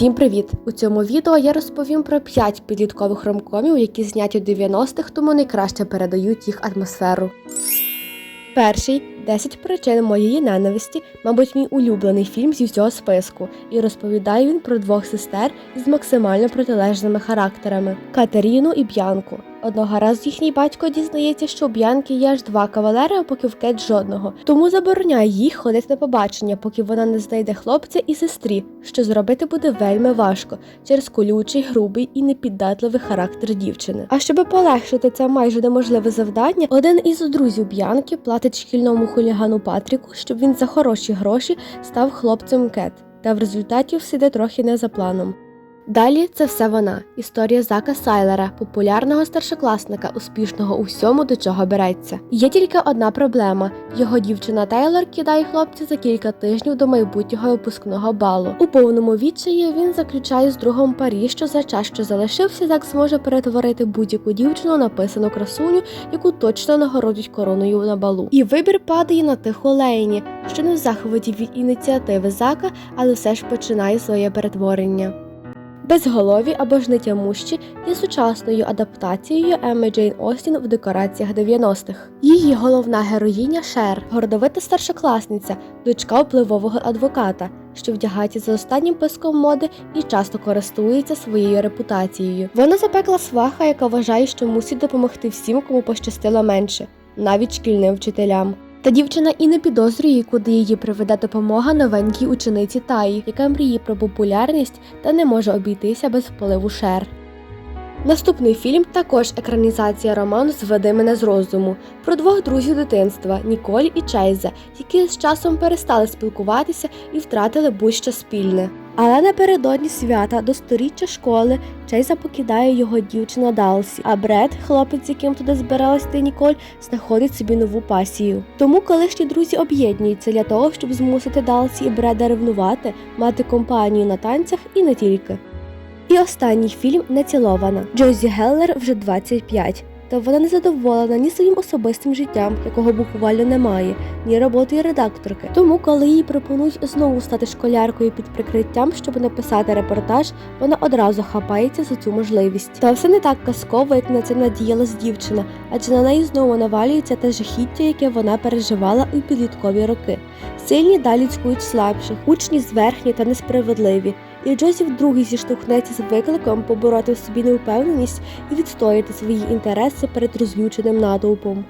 Всім привіт! У цьому відео я розповім про 5 підліткових ромкомів, які зняті у 90-х, тому найкраще передають їх атмосферу. Перший 10 причин моєї ненависті, мабуть, мій улюблений фільм зі всього списку, і розповідає він про двох сестер із максимально протилежними характерами Катеріну і Б'янку. Одного разу їхній батько дізнається, що у Б'янки є аж два кавалери, а поки в Кет жодного. Тому забороняє їх ходити на побачення, поки вона не знайде хлопця і сестрі, що зробити буде вельми важко через колючий, грубий і непіддатливий характер дівчини. А щоб полегшити це майже неможливе завдання, один із друзів Б'янки платить шкільному хулігану Патріку, щоб він за хороші гроші став хлопцем Кет. Та в результаті все йде трохи не за планом. Далі це все вона, історія Зака Сайлера, популярного старшокласника, успішного у всьому, до чого береться. Є тільки одна проблема: його дівчина Тейлор кидає хлопця за кілька тижнів до майбутнього випускного балу. У повному відчаї він заключає з другом парі, що за час, що залишився, Зак зможе перетворити будь-яку дівчину на писану красуню, яку точно нагородять короною на балу. І вибір падає на тиху Лейні, що не в захваті від ініціативи Зака, але все ж починає своє перетворення. Безголові або ж нетямущі є сучасною адаптацією Емми Джейн Остін в декораціях 90-х. Її головна героїня Шер, гордовита старшокласниця, дочка впливового адвоката, що вдягається за останнім писком моди і часто користується своєю репутацією. Вона запекла сваха, яка вважає, що мусить допомогти всім, кому пощастило менше, навіть шкільним вчителям. Та дівчина і не підозрює, куди її приведе допомога новенькій учениці Таї, яка мріє про популярність та не може обійтися без впливу Шер. Наступний фільм також екранізація роману Зведи мене з розуму про двох друзів дитинства Ніколь і Чейза, які з часом перестали спілкуватися і втратили будь-що спільне. Але напередодні свята до сторіччя школи Чейза покидає його дівчина Далсі, а Бред, хлопець, яким туди збиралась ти Ніколь, знаходить собі нову пасію. Тому колишні друзі об'єднуються для того, щоб змусити Далсі і Бреда ревнувати, мати компанію на танцях і не тільки. І останній фільм Нецілована. Джозі Геллер вже 25. Та вона не задоволена ні своїм особистим життям, якого буквально немає, ні роботою редакторки. Тому, коли їй пропонують знову стати школяркою під прикриттям, щоб написати репортаж, вона одразу хапається за цю можливість. Та все не так казково, як на це надіялась дівчина, адже на неї знову навалюється те жахіття, яке вона переживала у підліткові роки. Сильні далі цькують слабших, учні зверхні та несправедливі. І Джозі вдруге зіштовхнеться з викликом побороти в собі неупевненість і відстояти свої інтереси перед розлюченим натовпом.